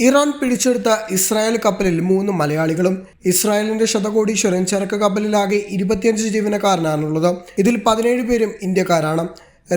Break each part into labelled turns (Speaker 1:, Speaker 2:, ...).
Speaker 1: Iran പിടിച്ചെടുത്ത Israel കപ്പലിൽ മൂന്ന് മലയാളികളും ഇസ്രായേലിന്റെ ശതകോടീശ്വരൻ ചരക്ക് കപ്പലിലാകെ ഇരുപത്തിയഞ്ച് ജീവനക്കാരനാണുള്ളത്. ഇതിൽ പതിനേഴ് പേരും ഇന്ത്യക്കാരാണ്.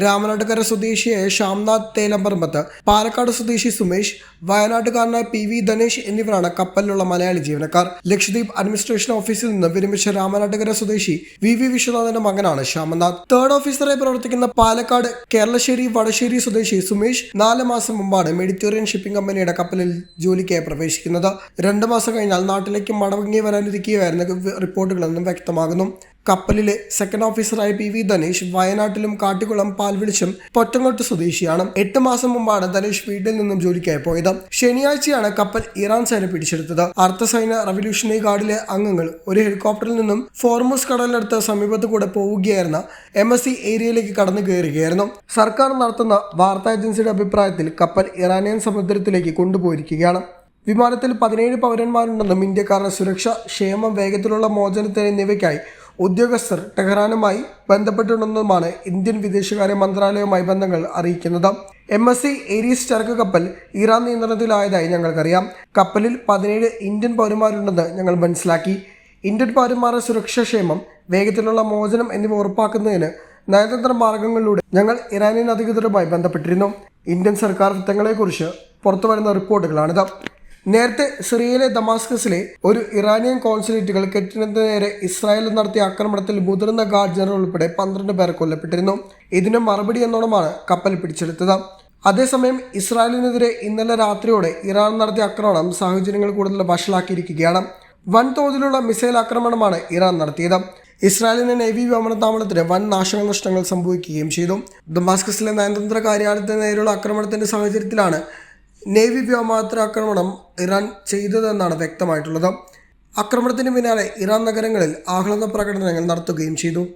Speaker 1: രാമനാട്ടുകര സ്വദേശിയായ ശ്യാംനാഥ് തേലമ്പറമ്പത്ത് പാലക്കാട് സ്വദേശി സുമേഷ് വയനാട്ടുകാരനായ പി വി ധനേഷ് എന്നിവരാണ് കപ്പലിലുള്ള മലയാളി ജീവനക്കാർ. ലക്ഷദ്വീപ് അഡ്മിനിസ്ട്രേഷൻ ഓഫീസിൽ നിന്ന് വിരമിച്ച രാമനാട്ടുകര സ്വദേശി വി വി വിശ്വനാഥന്റെ മകനാണ് ശ്യാമനാഥ്. തേർഡ് ഓഫീസറായി പ്രവർത്തിക്കുന്ന പാലക്കാട് കേരളശ്ശേരി വടശ്ശേരി സ്വദേശി സുമേഷ് നാല് മാസം മുമ്പാണ് മെഡിറ്ററേനിയൻ ഷിപ്പിംഗ് കമ്പനിയുടെ കപ്പലിൽ ജോലിക്കായി പ്രവേശിക്കുന്നത്. രണ്ട് മാസം കഴിഞ്ഞാൽ നാട്ടിലേക്ക് മടങ്ങി വരാനിരിക്കുകയായിരുന്നു റിപ്പോർട്ടുകളെന്നും വ്യക്തമാകുന്നു. കപ്പലിലെ സെക്കൻഡ് ഓഫീസറായ പി വി ധനേഷ് വയനാട്ടിലും കാട്ടിക്കുളം പാൽവിളിച്ചും പൊറ്റങ്ങോട്ട് സ്വദേശിയാണ്. എട്ട് മാസം മുമ്പാണ് ധനേഷ് വീട്ടിൽ നിന്നും ജോലിക്കായി പോയത്. ശനിയാഴ്ചയാണ് കപ്പൽ ഇറാൻ സേന പിടിച്ചെടുത്തത്. സൈന റവല്യൂഷണറി ഗാർഡിലെ അംഗങ്ങൾ ഒരു ഹെലികോപ്റ്ററിൽ നിന്നും ഫോർമോസ് കടലിനടുത്ത് സമീപത്ത് കൂടെ പോവുകയായിരുന്ന എം എസ് സി ഏരിയയിലേക്ക് കടന്നു കയറുകയായിരുന്നു. സർക്കാർ നടത്തുന്ന വാർത്താ ഏജൻസിയുടെ അഭിപ്രായത്തിൽ കപ്പൽ ഇറാനിയൻ സമുദ്രത്തിലേക്ക് കൊണ്ടുപോയിരിക്കുകയാണ്. വിമാനത്തിൽ പതിനേഴ് പൗരന്മാരുണ്ടെന്നും ഇന്ത്യക്കാരുടെ സുരക്ഷ ക്ഷേമം വേഗത്തിലുള്ള മോചനത്തിന് എന്നിവയ്ക്കായി ഉദ്യോഗസ്ഥർ ടെഹ്റാനുമായി ബന്ധപ്പെട്ടിട്ടുണ്ടെന്നുമാണ് ഇന്ത്യൻ വിദേശകാര്യ മന്ത്രാലയവുമായി ബന്ധങ്ങൾ അറിയിക്കുന്നത്. എം എസ് സി ഏരീസ് ചരക്ക് കപ്പൽ ഇറാൻ നിയന്ത്രണത്തിലായതായി ഞങ്ങൾക്കറിയാം. കപ്പലിൽ പതിനേഴ് ഇന്ത്യൻ പൗരന്മാരുണ്ടെന്ന് ഞങ്ങൾ മനസ്സിലാക്കി. ഇന്ത്യൻ പൗരന്മാരുടെ സുരക്ഷാക്ഷേമം വേഗത്തിലുള്ള മോചനം എന്നിവ ഉറപ്പാക്കുന്നതിന് നയതന്ത്ര മാർഗങ്ങളിലൂടെ ഞങ്ങൾ ഇറാനിയൻ അധികൃതരുമായി ബന്ധപ്പെട്ടിരുന്നു. ഇന്ത്യൻ സർക്കാർ വൃത്തങ്ങളെക്കുറിച്ച് പുറത്തുവരുന്ന റിപ്പോർട്ടുകളാണിത്. നേരത്തെ സിറിയയിലെ ദമാസ്കസിലെ ഒരു ഇറാനിയൻ കോൺസുലേറ്റുകൾ കെട്ടിടത്തിന് നേരെ ഇസ്രായേൽ നടത്തിയ ആക്രമണത്തിൽ മുതിർന്ന ഗാർഡ് ജനറൽ ഉൾപ്പെടെ പന്ത്രണ്ട് പേർ കൊല്ലപ്പെട്ടിരുന്നു. ഇതിന് മറുപടി എന്നോണമാണ് കപ്പൽ പിടിച്ചെടുത്തത്. അതേസമയം ഇസ്രായേലിനെതിരെ ഇന്നലെ രാത്രിയോടെ ഇറാൻ നടത്തിയ ആക്രമണം സാഹചര്യങ്ങൾ കൂടുതൽ വഷളാക്കിയിരിക്കുകയാണ്. വൻതോതിലുള്ള മിസൈൽ ആക്രമണമാണ് ഇറാൻ നടത്തിയത്. ഇസ്രായേലിന്റെ നേവി വ്യോമനത്താവളത്തിന് വൻ നാശനഷ്ടങ്ങൾ സംഭവിക്കുകയും ചെയ്തു. ദമാസ്കസിലെ നയതന്ത്ര കാര്യാലയത്തിന് നേരെയുള്ള ആക്രമണത്തിന്റെ സാഹചര്യത്തിലാണ് നേവി വ്യോമാത്ര ആക്രമണം ഇറാൻ ചെയ്തതെന്നാണ് വ്യക്തമായിട്ടുള്ളത്. ആക്രമണത്തിന് പിന്നാലെ ഇറാൻ നഗരങ്ങളിൽ ആഹ്ലാദ പ്രകടനങ്ങൾ നടത്തുകയും ചെയ്തു.